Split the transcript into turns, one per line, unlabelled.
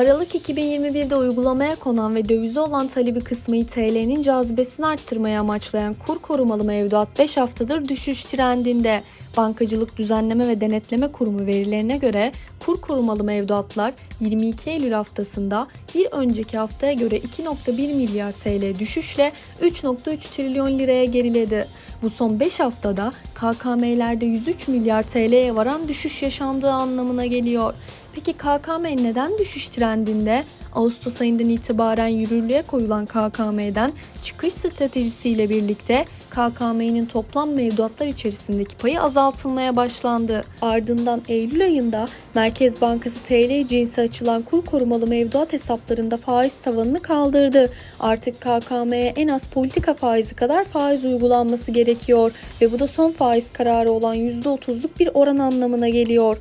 Aralık 2021'de uygulamaya konan ve dövize olan talebi kısmı TL'nin cazibesini arttırmayı amaçlayan kur korumalı mevduat 5 haftadır düşüş trendinde. Bankacılık Düzenleme ve Denetleme Kurumu verilerine göre kur korumalı mevduatlar 22 Eylül haftasında bir önceki haftaya göre 2.1 milyar TL düşüşle 3.3 trilyon liraya geriledi. Bu son 5 haftada KKM'lerde 103 milyar TL'ye varan düşüş yaşandığı anlamına geliyor. Peki KKM neden düşüş trendinde? Ağustos ayından itibaren yürürlüğe koyulan KKM'den çıkış stratejisiyle birlikte KKM'nin toplam mevduatlar içerisindeki payı azaltılmaya başlandı. Ardından Eylül ayında Merkez Bankası TL cinsi açılan kur korumalı mevduat hesaplarında faiz tavanını kaldırdı. Artık KKM'ye en az politika faizi kadar faiz uygulanması gerekiyor ve bu da son faiz kararı olan %30'luk bir oran anlamına geliyor.